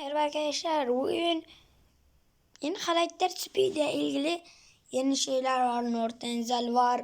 Merhaba arkadaşlar. Bugün yeni karakter Speed ile ilgili yeni şeyler var. Nortenzel var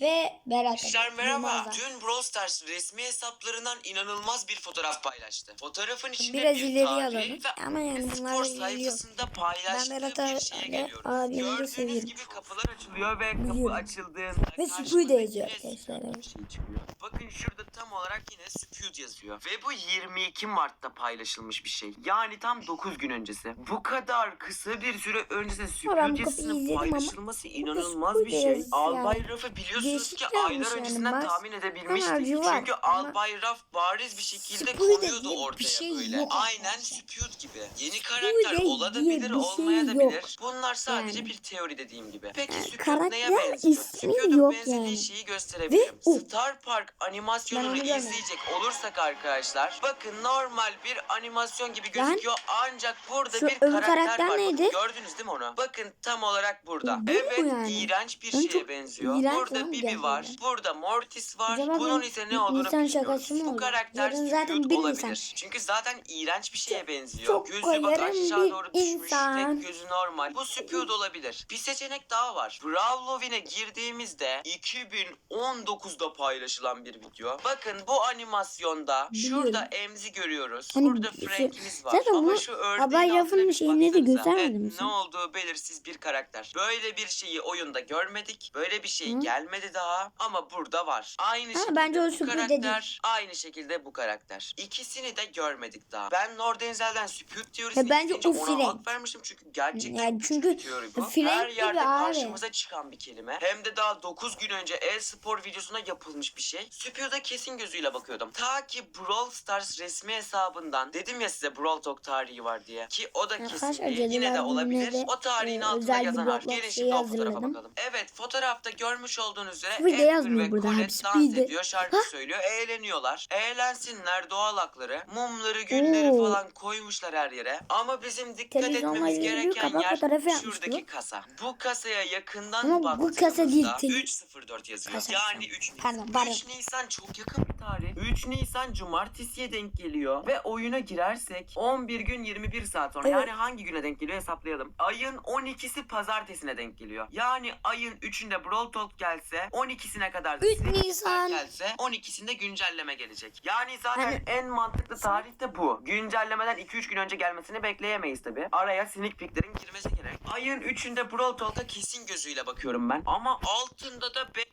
ve Berat. Arkadaşlar merhaba. Dün Brawl Stars resmi hesaplarından inanılmaz bir fotoğraf paylaştı. Fotoğrafın içinde Biraz bir ileri alalım. ve Ama yani bunlar geliyor. sayfasında paylaştığı Ben Berat bir şeye geliyoruz. abimi Gördüğünüz seviyorum. gibi kapılar açılıyor ve kapı Biliyorum. açıldığında Ve Spud yazıyor arkadaşlar, şey çıkıyor. Bakın şurada tam olarak yine Spud yazıyor. Ve bu 22 Mart'ta paylaşılmış bir şey. Yani tam 9 gün öncesi. Bu kadar kısa bir süre bu kapıyı yazısının paylaşılması inanılmaz bir şey. Albay. Raf'ı biliyorsunuz Değişik ki aylar yani. öncesinden Bas- tahmin edebilmiştik. var Çünkü ama Albay Raf bariz bir şekilde Spud diye konuyordu bir ortaya şey böyle. yok Aynen arkadaşlar. Gibi. Yeni karakter diye olabilir, bir şey olmayabilir. yok. Bunlar sadece Yani. bir teori dediğim gibi. Peki Spud karakter benziyor? ismi yok benzediği yani. şeyi gösterebilirim. Ve o. Star Park Ben animasyonunu onu görmedim. izleyecek olursak arkadaşlar bakın normal bir animasyon gibi Ben- gözüküyor ancak burada Şu bir öbür karakter, karakter var. neydi? Gördünüz değil mi onu? Bakın tam olarak burada. Bu mu evet yani? iğrenç bir Ben şeye çok benziyor. iğrenç Burada lan Bibi var. Burada Mortis var. Acaba Bunun ise bir ne olduğunu insan bilmiyoruz. mı Bu olur? karakter Yarın zaten Spud bir olabilir. insan. Çünkü zaten iğrenç bir şeye benziyor. Çok Gözü koyarım bak aşağı bir doğru düşmüş. insan. Tek gözü normal. Bu Spud olabilir. Bir seçenek daha var. Brawlovin'e girdiğimizde 2019'da paylaşılan bir video. Bakın bu animasyonda Biliyorum. şurada Emzi görüyoruz. Hani Burada şu- Frank'imiz var. zaten Ama şu ördeğin Abay altına Raf'ın bir şeyini de baksanıza. göstermedin mi Evet, sen? Ne olduğu belirsiz bir karakter. Böyle bir şeyi oyunda görmedik. Böyle bir şey Hı. gelmedi daha. Ama burada var. Aynı Ha, şekilde bence o bu karakter, değil. aynı şekilde bu karakter. İkisini de görmedik daha. Ben Nordenzel'den Spud teorisini Ya bence o ona hak vermiştim çünkü gerçekten Yani çünkü teori bu. Her yerde abi. karşımıza çıkan bir kelime. Hem de daha 9 gün önce e-spor videosuna yapılmış bir şey. Spud'a kesin gözüyle bakıyordum. Ta ki Brawl Stars resmi hesabından dedim ya size Brawl Talk tarihi var diye. Ki o da kesin değil. Yine de olabilir. De, O tarihin e, altına yazan harf. Gelin şimdi o fotoğrafa bakalım. Evet fotoğrafta görmüş olduğunuz üzere Speed'e Amber yazmıyor ve burada, Colette hep dans Speed'e. ediyor, şarkı Ha? söylüyor, eğleniyorlar. Eğlensinler doğal hakları. Mumları, gülleri Oo. falan koymuşlar her yere. Ama bizim dikkat Televizyonla etmemiz bir gereken kapak yer fotoğrafı yapmış şuradaki bu. kasa. Bu kasaya yakından Ama bu baktığımızda kasa değil, tel- 304 yazıyor. Kasa. Yani 3 Nisan. Pardon, pardon. 3 Nisan çok yakın bir tarih. 3 Nisan cumartesiye denk geliyor. Ve oyuna girersek 11 gün 21 saat sonra. Evet. Yani hangi güne denk geliyor hesaplayalım. Ayın 12'si pazartesine denk geliyor. Yani ayın 3'ünde Brawl Talk gelse 12'sine kadar da 3 Sneak Peek Nisan. gelse 12'sinde güncelleme gelecek. Yani zaten Hani- en mantıklı tarih de bu. Güncellemeden 2-3 gün önce gelmesini bekleyemeyiz tabi. Araya sneak peeklerin girmesi gerek. Ayın 3'ünde Brawl Talk'a kesin gözüyle bakıyorum ben. Ama altında da be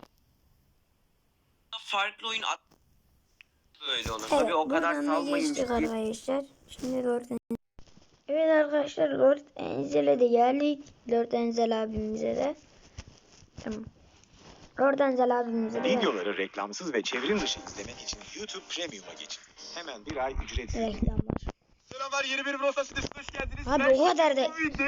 farklı oyun at böyle olur. Evet, Tabii o kadar salmayın arkadaşlar. Şimdi En- Evet arkadaşlar Lord Enzel'e de geldik. Lord Enzel abimize de. Tamam. Lord Enzel abimize de. Videoları reklamsız ve çevrim dışı izlemek için YouTube Premium'a geçin. Hemen bir ay ücretsiz. Reklam var. Selamlar yeni bir Bros'a sitesine hoş geldiniz. Abi Ben o kadar da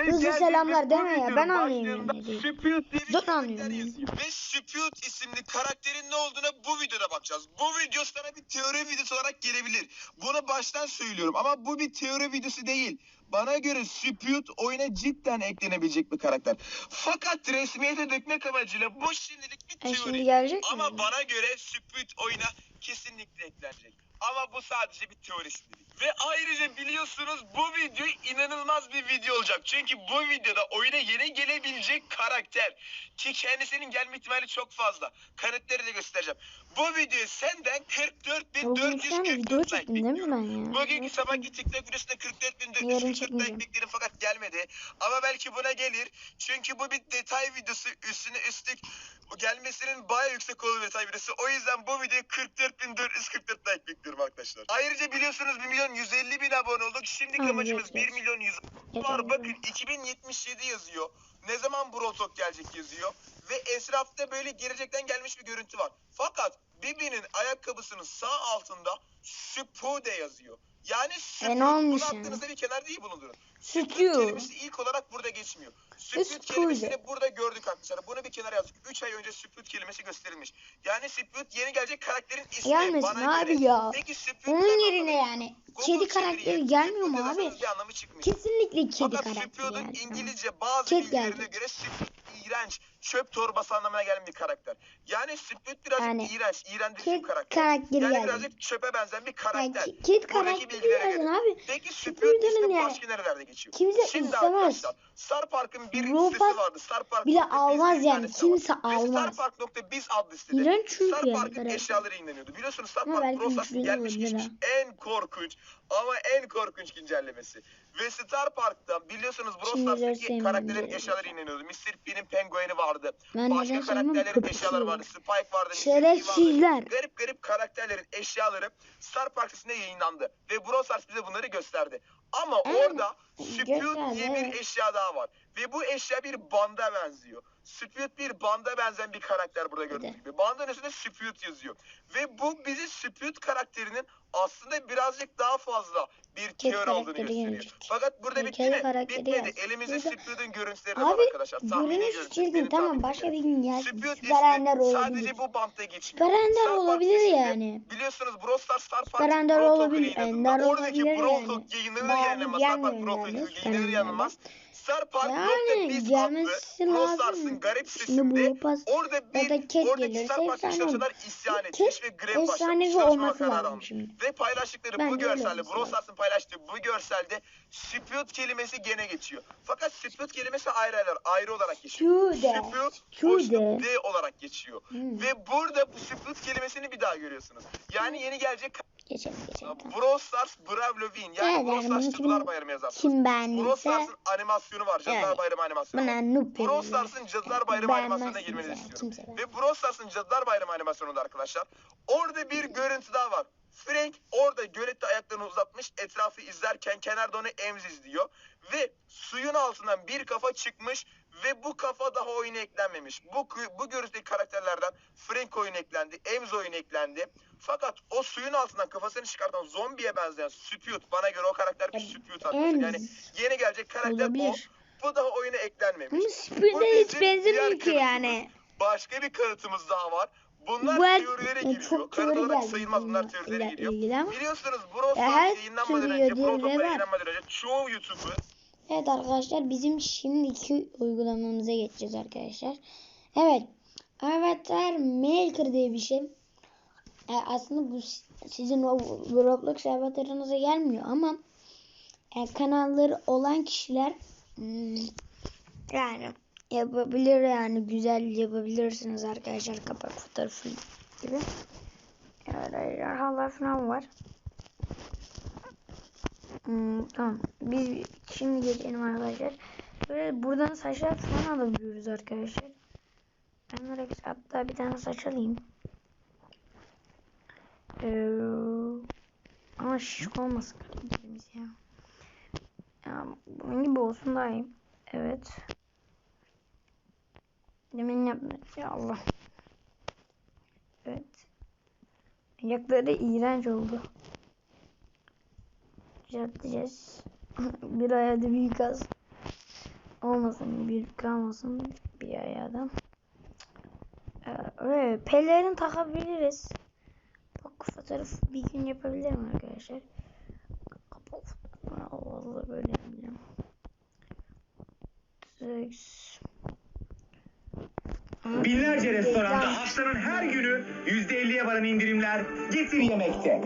hızlı selamlar deme ya, ben anlayayım. Spute Dur yazıyor. Ve Spute isimli karakterin ne olduğuna bu videoda bakacağız. Bu video sana bir teori videosu olarak gelebilir. Bunu baştan söylüyorum ama bu bir teori videosu değil. Bana göre Spute oyuna cidden eklenebilecek bir karakter. Fakat resmiyete dökmek amacıyla bu şimdilik bir E teori. şimdi gelecek mi? Ama bana göre Split oyuna kesinlikle eklenecek. Ama bu sadece bir teori şimdilik. Ve ayrıca biliyorsunuz bu video inanılmaz bir video olacak. Çünkü bu videoda oyuna yeni gelebilecek karakter. Ki kendisinin gelme ihtimali çok fazla. Kanıtları da göstereceğim. Bu videoyu senden Oğlum sen video 44.444 çektin like bekliyorum. Bugünkü sabahki TikTok videosunda 44.444 Yarın like bekledim fakat gelmedi. Ama belki buna gelir. Çünkü bu bir detay videosu üstüne üstlük gelmesinin baya yüksek olduğu detay videosu. O yüzden bu videoya 44.444 like bekliyorum arkadaşlar. Ayrıca biliyorsunuz 1 milyon 150 bin abone olduk. Şimdiki Tamam, amacımız geç, 1 milyon 100 Geç var. abi. Bakın 2077 yazıyor. Ne zaman Brotok gelecek yazıyor. Ve etrafta böyle gelecekten gelmiş bir görüntü var. Fakat Bibi'nin ayakkabısının sağ altında Spude yazıyor. Yani. E, olmuş Bunu yani? aklınızda bir kenar değil bulundurun. Sput. kelimesi ilk olarak burada geçmiyor. Sput. kelimesini burada gördük arkadaşlar. Bunu bir kenara yazdık. 3 ay önce Sput kelimesi gösterilmiş. Yani Sput yeni gelecek karakterin ismi. Gelmesin bana abi göre. ya. Peki Sput Onun ne yerine yani Google kedi karakteri gelmiyor mu abi? Kesinlikle kedi Fakat karakteri Sput'un yani. İngilizce bazı bilgilerine geldi. göre Sput iğrenç, çöp torbası anlamına gelen bir karakter. Yani Split birazcık Yani iğrenç, iğrendirici bir karakter. karakteri Yani geldi. birazcık çöpe benzeyen bir Yani karakter. ki- Kid Buradaki karakteri yazın abi. Peki Split ismi yani- başka nerelerde geçiyor? Kimse Şimdi istemez. arkadaşlar Star Park'ın bir sitesi Pass vardı. Star Park bile nokta biz almaz yani. sitesi var. Kimse Ve almaz. Starpark.biz adlı sitede İğrenç çünkü Star yani Park'ın eşyaları yayınlanıyordu. Biliyorsunuz Star Park güçlü gelmiş geçmiş en korkunç ama en korkunç güncellemesi. Ve Star Park'ta biliyorsunuz göstereyim karakterlerin eşyaları yayınlanıyordu. Mr. P'nin pengueni vardı. Ben Başka karakterlerin eşyaları vardı. Spike vardı. Şerefsizler. Garip garip karakterlerin eşyaları Star Park sitesinde yayınlandı. Ve Brawl Stars bize bunları gösterdi. Ama Evet, orada gösterdi, diye bir eşya daha var. Ve bu eşya bir banda benziyor. Spute bir banda benzeyen bir karakter burada gördüğünüz gibi. Bandanın üstünde Spute yazıyor. Ve bu bizi Spute karakterinin aslında birazcık daha fazla bir olduğunu karakteri gösteriyor. gelecek. Fakat burada Bir bitti mi? Bitmedi. gelsin. Elimizde Spute'un görüntüleri var arkadaşlar. Tahmini görünüş görüntü. çirkin Benim tamam başka yani. bir gün gel. Spute Süper Ender ismi olabilir. sadece bu bantta geçmiyor. Süper Ender Star Park olabilir yani. Biliyorsunuz Brawl Stars Star Park Süper Ender Brawl Talk'un olabilir, Ender Oradaki olabilir Brawl yani. Talk yayınlanır Park gelmiyor Brawl yani, Talk yayınlanır Ender'den. Star Park Yani nokta biz adlı gelmesi Brawl lazım. Stars'ın garip pas orada bir oradaki gelirse Star Park olur. isyan etmiş ve grev başlamış. Çalışmama olması karar lazım almış. Ve paylaştıkları Bence bu görselde olması Brawl lazım. Stars'ın paylaştığı bu görselde Spute kelimesi gene geçiyor. Fakat Spute kelimesi ayrı ayrı, ayrı olarak geçiyor. Şude. boşluk D olarak geçiyor. Hmm. Ve burada bu Spute kelimesini bir daha görüyorsunuz. Yani yeni gelecek Geçelim geçelim. tamam. Brawl Stars Brawl. Yani Evet, Brawl Stars Cadılar Bayramı yazarsınız. Kim Brawl beğendiyse Stars'ın animasyonu var. Cadılar Evet. Bayramı animasyonu buna var. noob Brawl. Stars'ın Cadılar Bayramı animasyonuna girmenizi istiyorum. kimse. Ve Brawl Stars'ın Cadılar Bayramı animasyonunda arkadaşlar. Orada bir görüntü daha var. Frank orada gölette ayaklarını uzatmış etrafı izlerken kenarda onu Ems izliyor. Ve suyun altından bir kafa çıkmış ve bu kafa daha oyuna eklenmemiş. Bu, bu görüntüdeki karakterlerden Frank oyun eklendi, Ems oyun eklendi. Fakat o suyun altından kafasını çıkartan zombiye benzeyen Spute bana göre o karakter bir Spute arkadaşlar. Yani yeni gelecek karakter olabilir. o. Bu daha oyuna eklenmemiş. Ama Bu Sprint'e hiç benzemiyor ki yani. Başka bir kanıtımız daha var. Bunlar Bu el- teorilere e, giriyor. çok Kanıt teori olarak geldi sayılmaz bunlar teorilere ile giriyor. Biliyorsunuz Brawl her Stars yayınlanmadan önce, Brawl var. yayınlanmadan önce çoğu YouTuber Evet arkadaşlar bizim şimdiki uygulamamıza geçeceğiz arkadaşlar. Evet. Avatar Maker diye bir şey. E, aslında bu sizin o Roblox avatarınıza gelmiyor ama e, kanalları olan kişiler hmm, yani yapabilir yani güzel yapabilirsiniz arkadaşlar kapak fotoğrafı gibi. Evet ejderhalar falan var. Hmm, tamam. Biz şimdi geçelim arkadaşlar. Böyle buradan saçlar falan alabiliyoruz arkadaşlar. Ben merak hatta bir tane saç alayım. Ee, ama şişik olmasın kalemlerimiz ya. ya. Bunun gibi olsun daha iyi. Evet. Demin yapmış. Ya Allah. Evet. Ayakları iğrenç oldu. Düzelteceğiz. bir ayağı da büyük. Olmasın büyük kalmasın bir ayağı da. Ee, pelerin takabiliriz. Bak fotoğraf bir gün yapabilirim arkadaşlar. Fotoğrafı vallahi böyle yapacağım. Binlerce restoranda haftanın her günü %50'ye varan indirimler getir yemekte.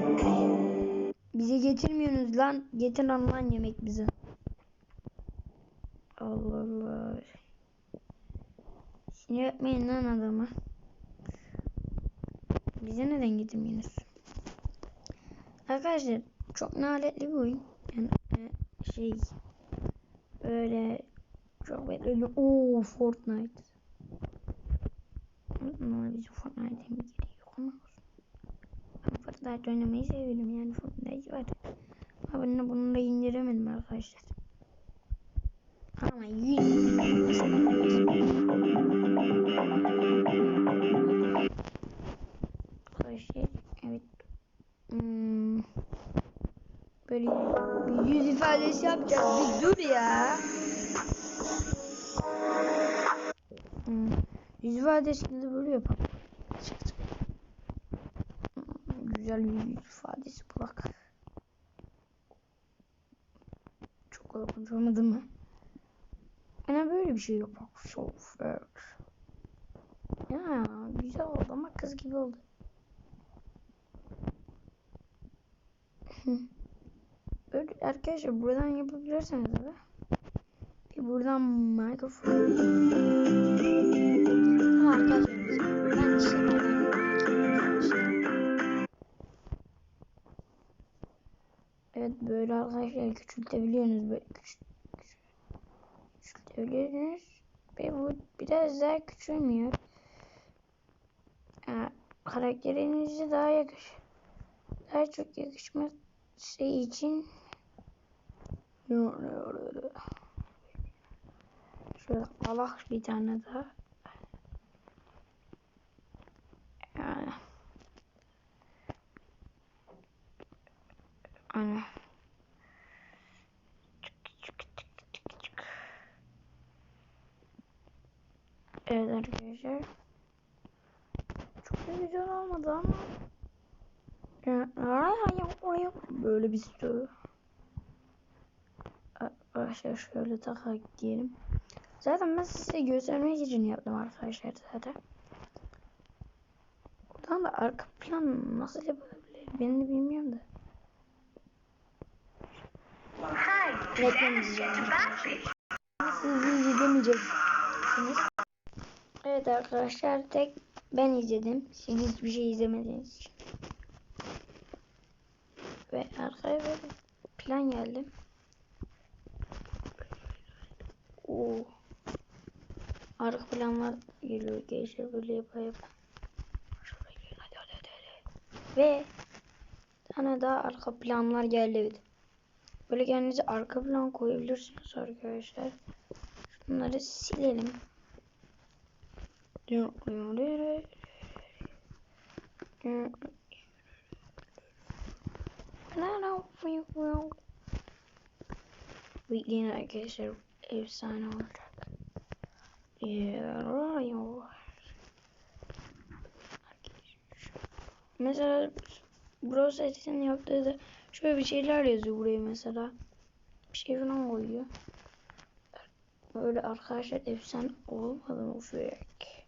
Bize getirmiyorsunuz lan. Getir lan yemek bize. Allah Allah. Sinir etmeyin lan adamı. Bize neden getirmiyorsunuz? Arkadaşlar çok naletli bir oyun. Yani e, şey böyle çok böyle ooo Fortnite. Ama bizim Fortnite'e mi gerek yok ama olsun. Ben Fortnite oynamayı seviyorum yani Fortnite var. Ama ben bunu da indiremedim arkadaşlar. Ama 100 Arkadaşlar evet. Hmm. Böyle bir yüz ifadesi yapacağız. Bir dur ya. Hmm. Yüz böyle yapalım. Hmm, Güzel yüz ifadesi bırak. Çok korkunç olmadı mı? Bana böyle bir şey yapmak şoför. Ya güzel oldu ama kız gibi oldu. Böyle arkadaşlar buradan yapabilirsiniz de. Bir buradan mikrofon. Ama arkadaşlar Evet böyle arkadaşlar küçültebiliyorsunuz böyle küçük, küçültebiliyorsunuz ve bu biraz daha küçülmüyor. Yani karakterinize daha yakış daha çok yakışması için şöyle Allah bir tane daha yani Ana. Evet arkadaşlar. Çok da güzel olmadı ama. Böyle bir sürü. Arkadaşlar şöyle takak diyelim. Zaten ben size göstermek için yaptım arkadaşlar zaten. Buradan da arka plan nasıl yapılabilir ben de bilmiyorum da. Arkadaşlar. Siz izlemeyeceksiniz. Evet arkadaşlar tek ben izledim. Siz hiçbir şey izlemediğiniz için. Ve arkaya böyle plan geldi. Oo. Arka planlar geliyor gençler böyle yapa yapa. Ve tane daha arka planlar geldi. Böyle kendinize arka plan koyabilirsiniz arkadaşlar. Şunları silelim. Bekleyin arkadaşlar efsane olacak. Mesela Bro Set'in yaptığı da şöyle bir şeyler yazıyor buraya mesela. Bir şey falan koyuyor. Böyle arkadaşlar efsane olmadı mı fek?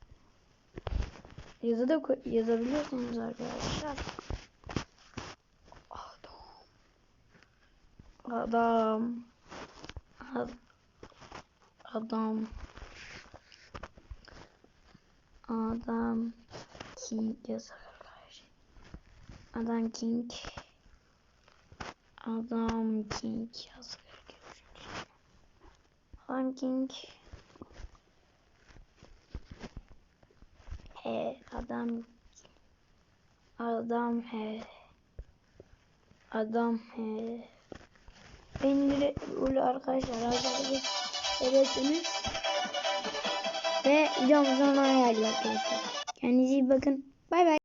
Yazı da yazabiliyorsunuz arkadaşlar. Adam. Adam. Ad- Adam. Adam. King yazar. Adam King. Adam King yazar. Adam King. He adam. Adam he. Adam he. Beni öyle arkadaşlar arkadaşlar seversiniz. Ve videomuzun sonuna geldik arkadaşlar. Kendinize iyi bakın. Bay bay.